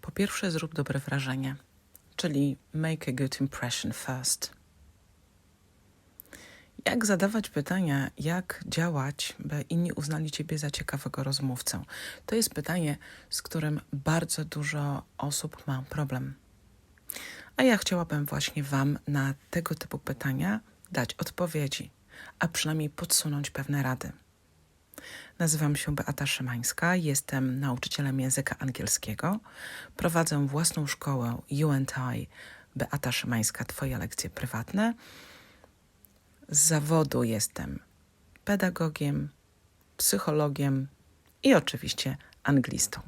Po pierwsze, zrób dobre wrażenie, czyli make a good impression first. Jak zadawać pytania, jak działać, by inni uznali Ciebie za ciekawego rozmówcę? To jest pytanie, z którym bardzo dużo osób ma problem. A ja chciałabym właśnie Wam na tego typu pytania dać odpowiedzi, a przynajmniej podsunąć pewne rady. Nazywam się Beata Szymańska, jestem nauczycielem języka angielskiego. Prowadzę własną szkołę UNTI Beata Szymańska Twoje lekcje prywatne. Z zawodu jestem pedagogiem, psychologiem i oczywiście anglistą.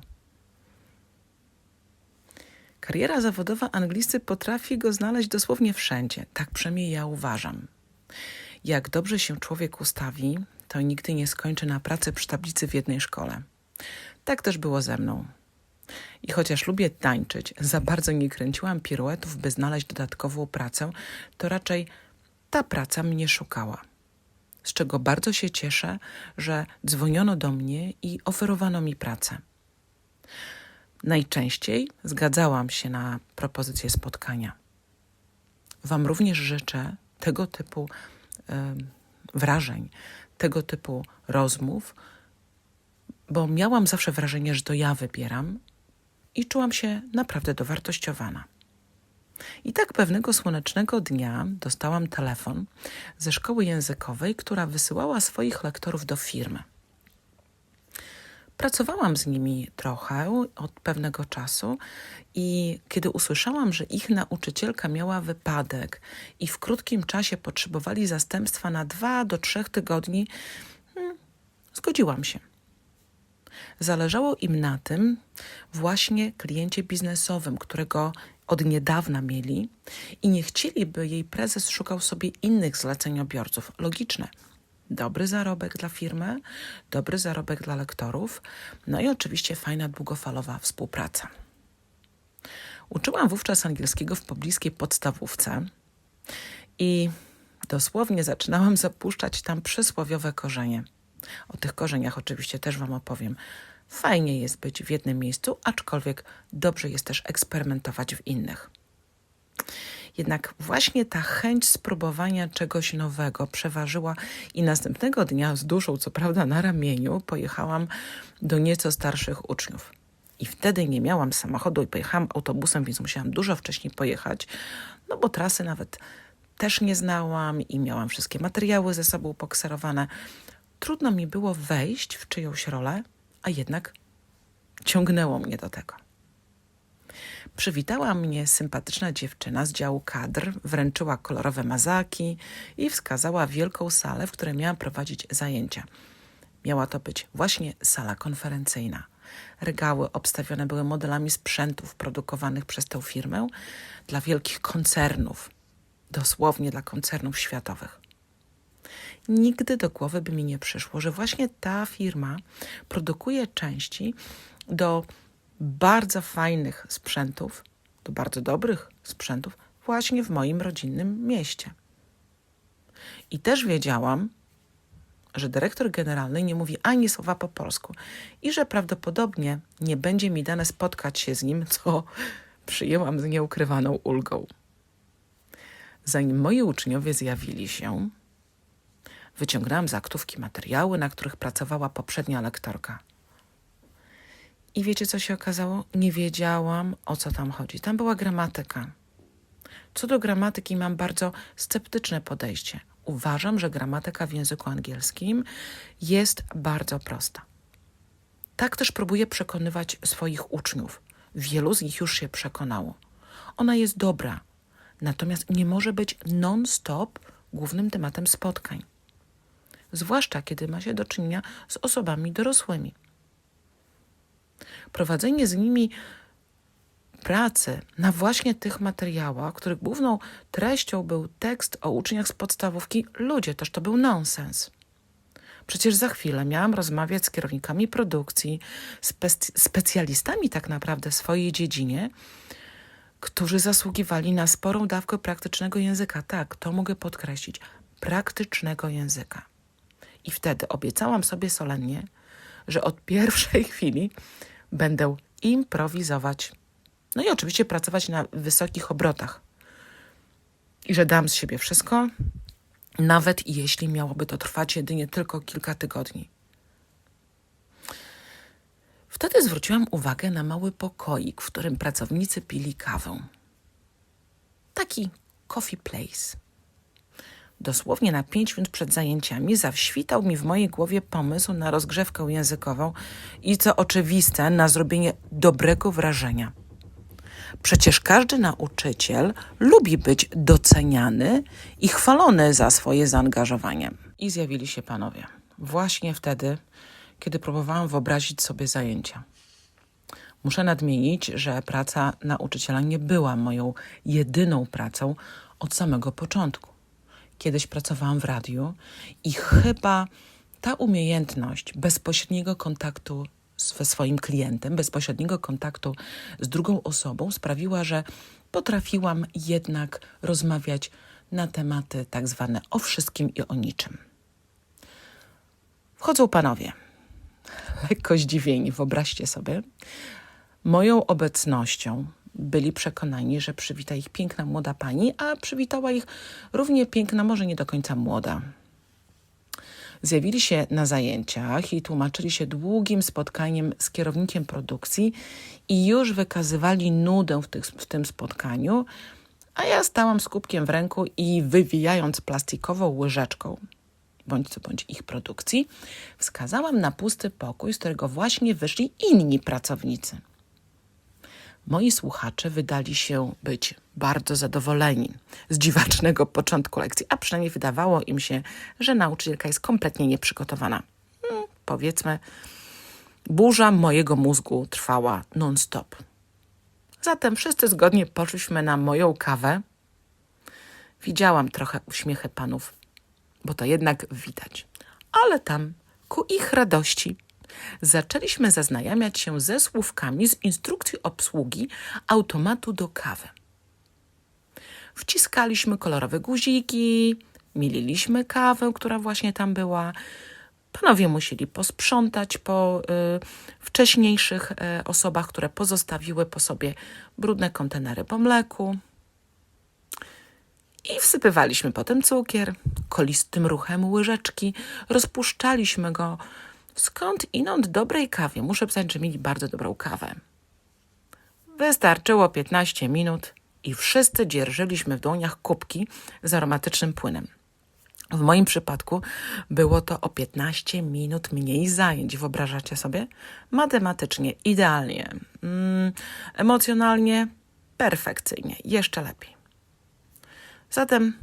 Kariera zawodowa anglisty potrafi go znaleźć dosłownie wszędzie, tak przynajmniej ja uważam. Jak dobrze się człowiek ustawi, to nigdy nie skończy na pracy przy tablicy w jednej szkole. Tak też było ze mną. I chociaż lubię tańczyć, za bardzo nie kręciłam piruetów, by znaleźć dodatkową pracę, to raczej ta praca mnie szukała. Z czego bardzo się cieszę, że dzwoniono do mnie i oferowano mi pracę. Najczęściej zgadzałam się na propozycję spotkania. Wam również życzę tego typu y, wrażeń, tego typu rozmów, bo miałam zawsze wrażenie, że to ja wybieram i czułam się naprawdę dowartościowana. I tak pewnego słonecznego dnia dostałam telefon ze szkoły językowej, która wysyłała swoich lektorów do firmy. Pracowałam z nimi trochę od pewnego czasu i kiedy usłyszałam, że ich nauczycielka miała wypadek i w krótkim czasie potrzebowali zastępstwa na dwa do trzech tygodni, hmm, zgodziłam się. Zależało im na tym właśnie kliencie biznesowym, którego od niedawna mieli i nie chcieli, by jej prezes szukał sobie innych zleceniobiorców. Logiczne. Dobry zarobek dla firmy, dobry zarobek dla lektorów, no i oczywiście fajna długofalowa współpraca. Uczyłam wówczas angielskiego w pobliskiej podstawówce i dosłownie zaczynałam zapuszczać tam przysłowiowe korzenie. O tych korzeniach oczywiście też Wam opowiem. Fajnie jest być w jednym miejscu, aczkolwiek dobrze jest też eksperymentować w innych. Jednak właśnie ta chęć spróbowania czegoś nowego przeważyła i następnego dnia z duszą, co prawda na ramieniu, pojechałam do nieco starszych uczniów. I wtedy nie miałam samochodu i pojechałam autobusem, więc musiałam dużo wcześniej pojechać, no bo trasy nawet też nie znałam i miałam wszystkie materiały ze sobą pokserowane. Trudno mi było wejść w czyjąś rolę, a jednak ciągnęło mnie do tego. Przywitała mnie sympatyczna dziewczyna z działu kadr, wręczyła kolorowe mazaki i wskazała wielką salę, w której miałam prowadzić zajęcia. Miała to być właśnie sala konferencyjna. Regały obstawione były modelami sprzętów produkowanych przez tę firmę dla wielkich koncernów, dosłownie dla koncernów światowych. Nigdy do głowy by mi nie przyszło, że właśnie ta firma produkuje części do bardzo fajnych sprzętów, do bardzo dobrych sprzętów, właśnie w moim rodzinnym mieście. I też wiedziałam, że dyrektor generalny nie mówi ani słowa po polsku i że prawdopodobnie nie będzie mi dane spotkać się z nim, co przyjęłam z nieukrywaną ulgą. Zanim moi uczniowie zjawili się, wyciągnęłam z aktówki materiały, na których pracowała poprzednia lektorka. I wiecie, co się okazało? Nie wiedziałam, o co tam chodzi. Tam była gramatyka. Co do gramatyki, mam bardzo sceptyczne podejście. Uważam, że gramatyka w języku angielskim jest bardzo prosta. Tak też próbuję przekonywać swoich uczniów. Wielu z nich już się przekonało. Ona jest dobra, natomiast nie może być non-stop głównym tematem spotkań. Zwłaszcza kiedy ma się do czynienia z osobami dorosłymi prowadzenie z nimi pracy na właśnie tych materiałach, których główną treścią był tekst o uczniach z podstawówki, ludzie, toż to był nonsens. Przecież za chwilę miałam rozmawiać z kierownikami produkcji, spec specjalistami tak naprawdę w swojej dziedzinie, którzy zasługiwali na sporą dawkę praktycznego języka. Tak, to mogę podkreślić. Praktycznego języka. I wtedy obiecałam sobie solennie, że od pierwszej chwili będę improwizować. No i oczywiście pracować na wysokich obrotach. I że dam z siebie wszystko, nawet jeśli miałoby to trwać jedynie tylko kilka tygodni. Wtedy zwróciłam uwagę na mały pokoik, w którym pracownicy pili kawę. Taki coffee place. Dosłownie na pięć minut przed zajęciami zawświtał mi w mojej głowie pomysł na rozgrzewkę językową i co oczywiste, na zrobienie dobrego wrażenia. Przecież każdy nauczyciel lubi być doceniany i chwalony za swoje zaangażowanie. I zjawili się panowie. Właśnie wtedy, kiedy próbowałam wyobrazić sobie zajęcia. Muszę nadmienić, że praca nauczyciela nie była moją jedyną pracą od samego początku. Kiedyś pracowałam w radiu i chyba ta umiejętność bezpośredniego kontaktu ze swoim klientem, bezpośredniego kontaktu z drugą osobą sprawiła, że potrafiłam jednak rozmawiać na tematy tak zwane o wszystkim i o niczym. Wchodzą panowie, lekko zdziwieni, wyobraźcie sobie. Moją obecnością byli przekonani, że przywita ich piękna młoda pani, a przywitała ich równie piękna, może nie do końca młoda. Zjawili się na zajęciach i tłumaczyli się długim spotkaniem z kierownikiem produkcji i już wykazywali nudę w, tych, w tym spotkaniu, a ja stałam z kubkiem w ręku i wywijając plastikową łyżeczką, bądź co bądź ich produkcji, wskazałam na pusty pokój, z którego właśnie wyszli inni pracownicy. Moi słuchacze wydali się być bardzo zadowoleni z dziwacznego początku lekcji, a przynajmniej wydawało im się, że nauczycielka jest kompletnie nieprzygotowana. Hmm, powiedzmy, burza mojego mózgu trwała non-stop. Zatem wszyscy zgodnie poszliśmy na moją kawę. Widziałam trochę uśmiechy panów, bo to jednak widać. Ale tam, ku ich radości, zaczęliśmy zaznajamiać się ze słówkami z instrukcji obsługi automatu do kawy. Wciskaliśmy kolorowe guziki, mililiśmy kawę, która właśnie tam była. Panowie musieli posprzątać po y, wcześniejszych y, osobach, które pozostawiły po sobie brudne kontenery po mleku. I wsypywaliśmy potem cukier, kolistym ruchem łyżeczki, rozpuszczaliśmy go Skąd inąd dobrej kawie? Muszę pisać, że mieli bardzo dobrą kawę. Wystarczyło 15 minut i wszyscy dzierżyliśmy w dłoniach kubki z aromatycznym płynem. W moim przypadku było to o 15 minut mniej zajęć. Wyobrażacie sobie? Matematycznie idealnie, mm, emocjonalnie perfekcyjnie, jeszcze lepiej. Zatem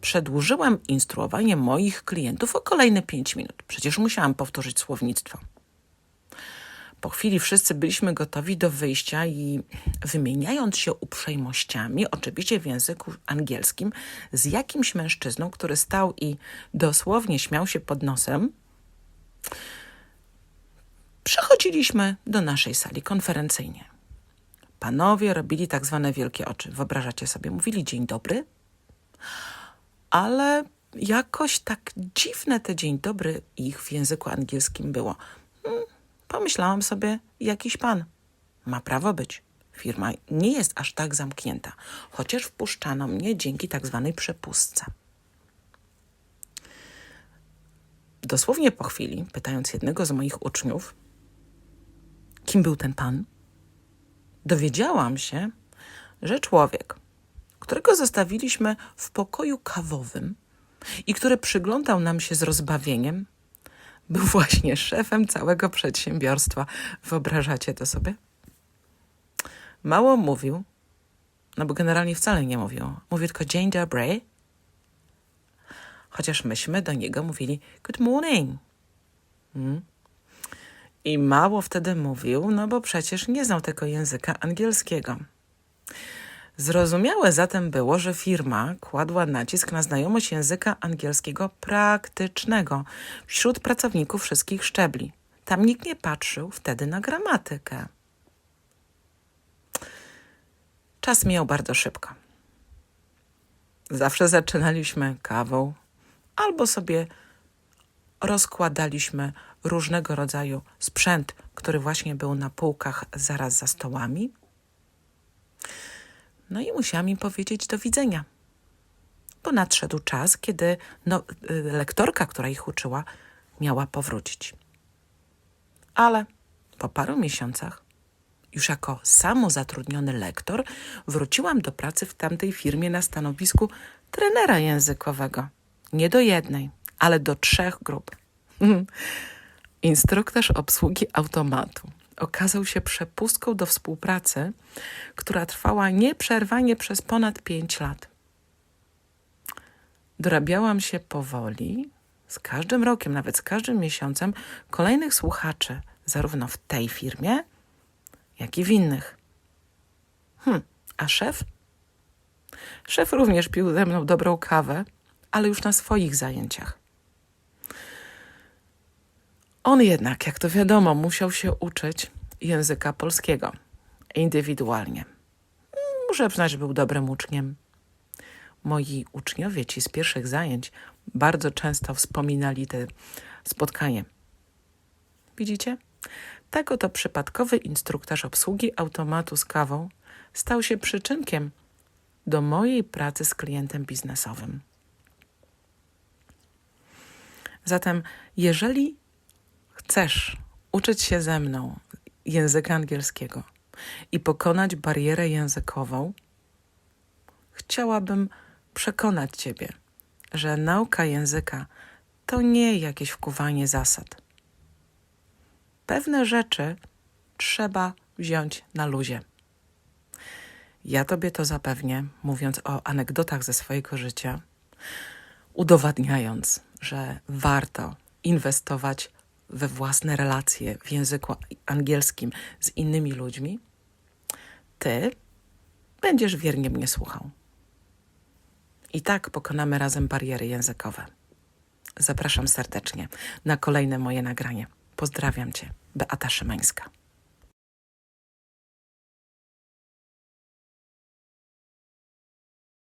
przedłużyłam instruowanie moich klientów o kolejne 5 minut. Przecież musiałam powtórzyć słownictwo. Po chwili wszyscy byliśmy gotowi do wyjścia i wymieniając się uprzejmościami, oczywiście w języku angielskim, z jakimś mężczyzną, który stał i dosłownie śmiał się pod nosem, przechodziliśmy do naszej sali konferencyjnej. Panowie robili tak zwane wielkie oczy. Wyobrażacie sobie, mówili dzień dobry, ale jakoś tak dziwne te dzień dobry ich w języku angielskim było. Hmm, pomyślałam sobie, jakiś pan ma prawo być. Firma nie jest aż tak zamknięta, chociaż wpuszczano mnie dzięki tak zwanej przepustce. Dosłownie po chwili, pytając jednego z moich uczniów, kim był ten pan, dowiedziałam się, że człowiek, którego zostawiliśmy w pokoju kawowym i który przyglądał nam się z rozbawieniem, był właśnie szefem całego przedsiębiorstwa. Wyobrażacie to sobie? Mało mówił, no bo generalnie wcale nie mówił. Mówił tylko dzień dobry, chociaż myśmy do niego mówili good morning. Hmm? I mało wtedy mówił, no bo przecież nie znał tego języka angielskiego. Zrozumiałe zatem było, że firma kładła nacisk na znajomość języka angielskiego praktycznego wśród pracowników wszystkich szczebli. Tam nikt nie patrzył wtedy na gramatykę. Czas mijał bardzo szybko. Zawsze zaczynaliśmy kawą albo sobie rozkładaliśmy różnego rodzaju sprzęt, który właśnie był na półkach zaraz za stołami No i musiałam im powiedzieć do widzenia. Bo nadszedł czas, kiedy no, y, lektorka, która ich uczyła, miała powrócić. Ale po paru miesiącach, już jako samozatrudniony lektor, wróciłam do pracy w tamtej firmie na stanowisku trenera językowego. Nie do jednej, ale do trzech grup. Instruktorz obsługi automatu okazał się przepustką do współpracy, która trwała nieprzerwanie przez ponad pięć lat. Dorabiałam się powoli, z każdym rokiem, nawet z każdym miesiącem, kolejnych słuchaczy, zarówno w tej firmie, jak i w innych. Hm, a szef? Szef również pił ze mną dobrą kawę, ale już na swoich zajęciach. On jednak, jak to wiadomo, musiał się uczyć języka polskiego indywidualnie. Muszę przyznać, że był dobrym uczniem. Moi uczniowie, ci z pierwszych zajęć, bardzo często wspominali te spotkanie. Widzicie? Tego to przypadkowy instruktor obsługi automatu z kawą stał się przyczynkiem do mojej pracy z klientem biznesowym. Zatem, jeżeli chcesz uczyć się ze mną języka angielskiego i pokonać barierę językową, chciałabym przekonać Ciebie, że nauka języka to nie jakieś wkuwanie zasad. Pewne rzeczy trzeba wziąć na luzie. Ja Tobie to zapewnię, mówiąc o anegdotach ze swojego życia, udowadniając, że warto inwestować we własne relacje w języku angielskim z innymi ludźmi, ty będziesz wiernie mnie słuchał. I tak pokonamy razem bariery językowe. Zapraszam serdecznie na kolejne moje nagranie. Pozdrawiam Cię, Beata Szymańska.